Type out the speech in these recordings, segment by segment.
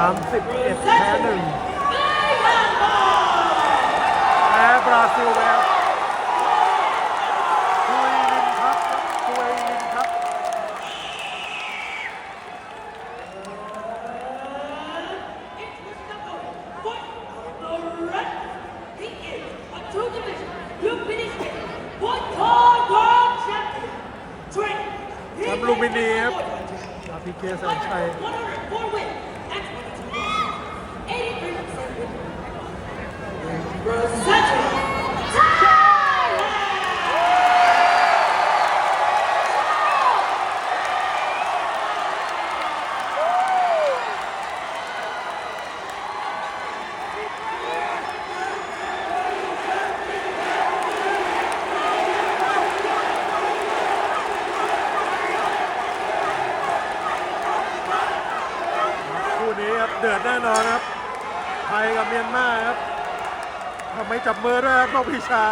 31 แพ้หนึ่งแพ้บราซิลไปครับคุยลินครับคุยลินครับ แชมป์ลูมินีครับอาพีเกแสนชัย คู่นี้ครับเดือดแน่นอนครับ ไทยกับเมียนมาครับ ทำไมจับมือด้วยครับน้องพิชา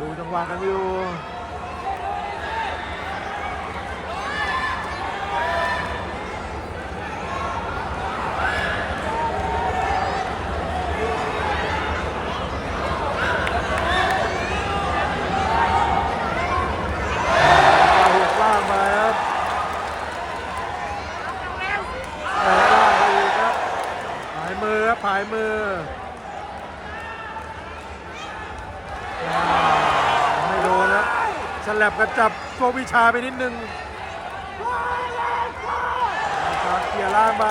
ดูจังหวะกันอยู่ เอาหกล่างมาครับแหล่ล่างไปอีกครับผายมือครับผายมืออ่า ไม่โดนแล้วฉลับกระจับโชควิชาไปนิดนึงครับเกียร์ล่างไป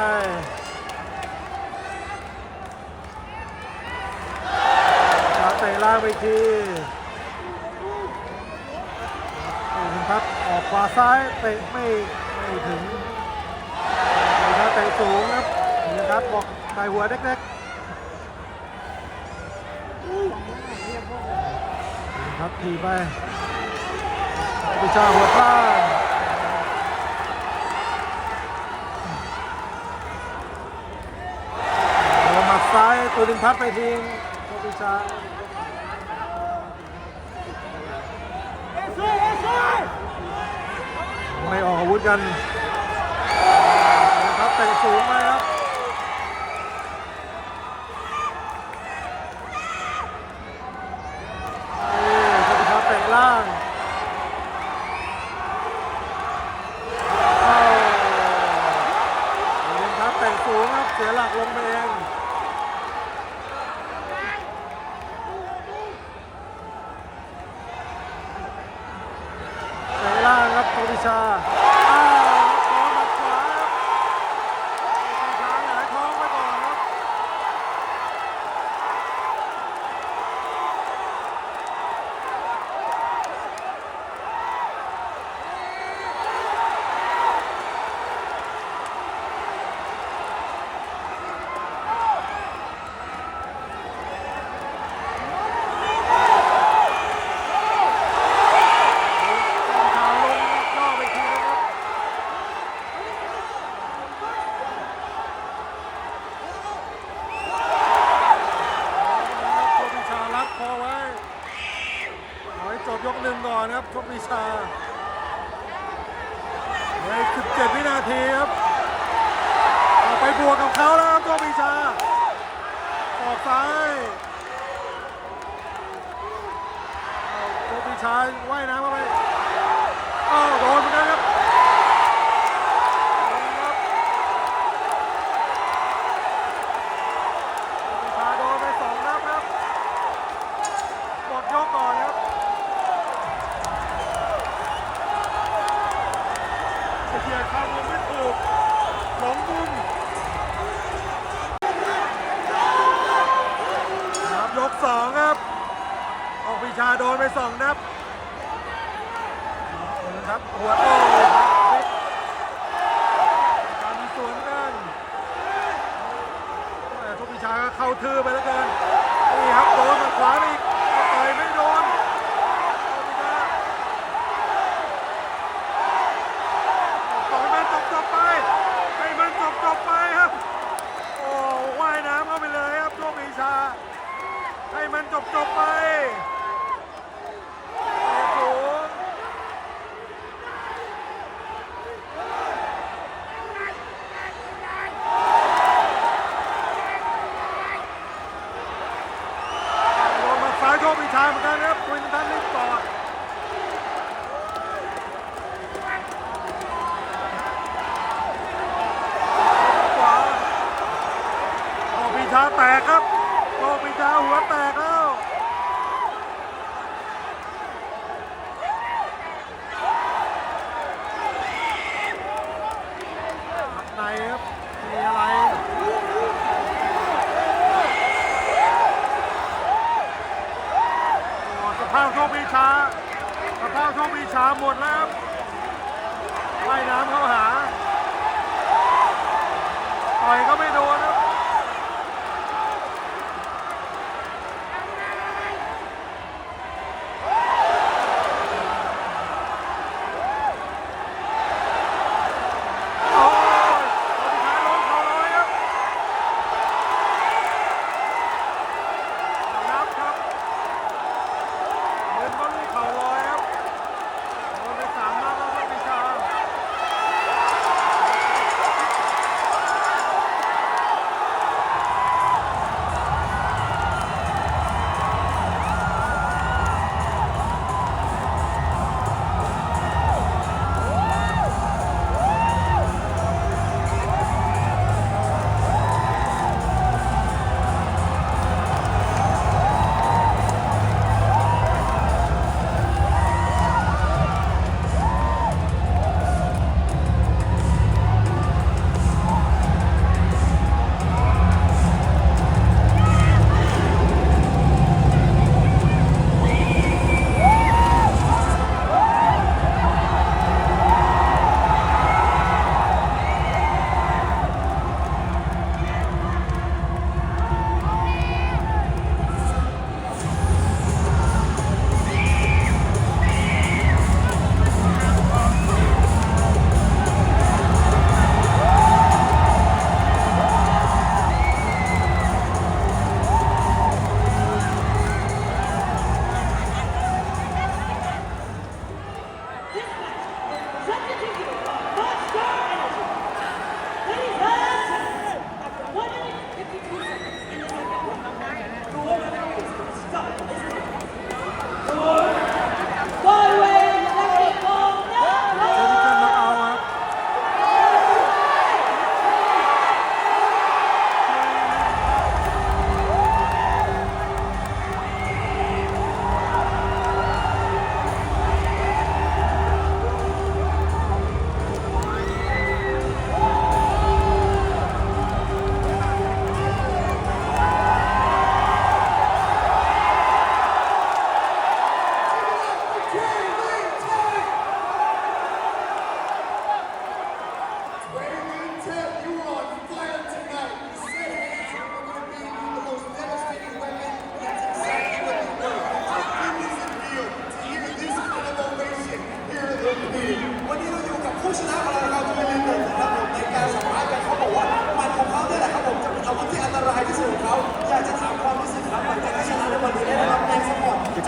ครับเตะล่างไปอีกทีครับออกขวาซ้ายเตะไม่ไม่ถึงนี่ครับเตะสูงครับนี่ครับบอกใส่หัวเด็กๆ ครับทีไปพิชาหัวพลาดโดนหมัดซ้ายตัวดินพัดไปทิ้งโชคพิชาไม่ออกอาวุธกันนะครับเตะสูงไปครับนี่ครับครับเตะ ล่างเข้าเห็นครับแตะสูงครับ เสียหลักลงไปเองเตะล่างครับโทวิชาอ้าวท้องหมัดขวาครับโทวิชาหงายท้องไปก่อนครับ ขาลงล่อไปทีนะครับชกวิชารัดคอไว้ขอให้จบยกหนึ่งก่อนครับชกวิชาเหลืออีก17 วินาทีครับเอาไปบว กกับเขาแล้วครับชกวิชาออกซ้ายเอาชกวิชาว่ายน้ำเข้าไปอ้าวโดนเหมือนกันครับโดนครับพิชาโดนไปสองนับครับหมดยกก่อนครับเกียร์ข้ามลงไม่ถูกหลงมุมครับยกสองครับ ออกพิชา โดนไปสองนับครับหัวโตครับการสวนกันแต่ทุกพิชาเข้าทื่อไปแล้วเกินนี่ครับโดนทาขวาไปอีกต่อยไม่โดนทุกพิชาต่อยมันจบจบไปให้มันจบจบไปครับ โอ้ว่ายน้ำเข้าไปเลยครับทุกพิชา ให้มันจบจบไป ช้าตะเภาโชคปีช้าหมดแล้วไล่น้ำเข้าหาต่อยก็ไม่โดน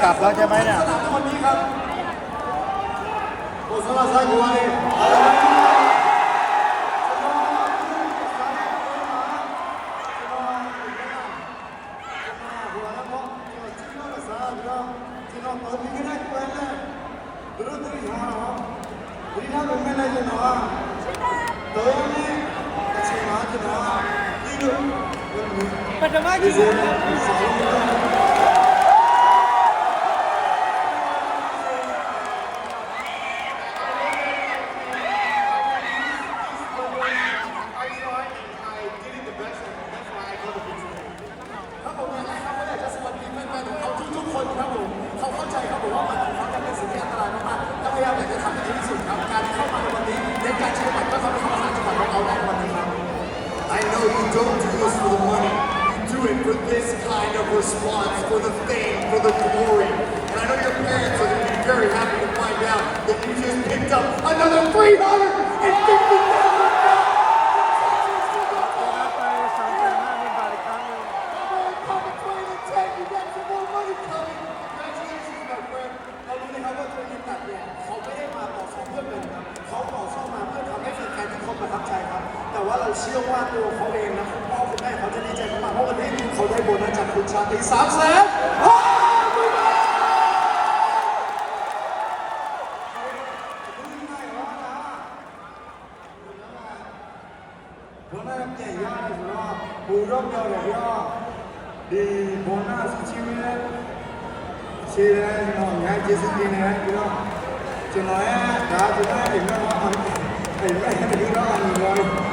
ลับแล้วใช่ไหมเนี่ยคนนี้ครับโอซาซากุวาเปัจจุบันที่สุด this kind of response for the fame, for the glory. And I know your parents are going to be very happy to find out that you just picked up another 350,000. เขาได้โบนัสจากคุณชาติสามแสนห้าหมื่นบาโบนัสใหญ่ยอดสุดยอดปูร่มยอดใหญ่ยอดดีโบนัสชีวิตชีวิตน้องย้ายจีซินดีนะพี่น้องจะน้อยดาวจะน้อยเห็นไหมว่าเห็นไหมพี่น้อง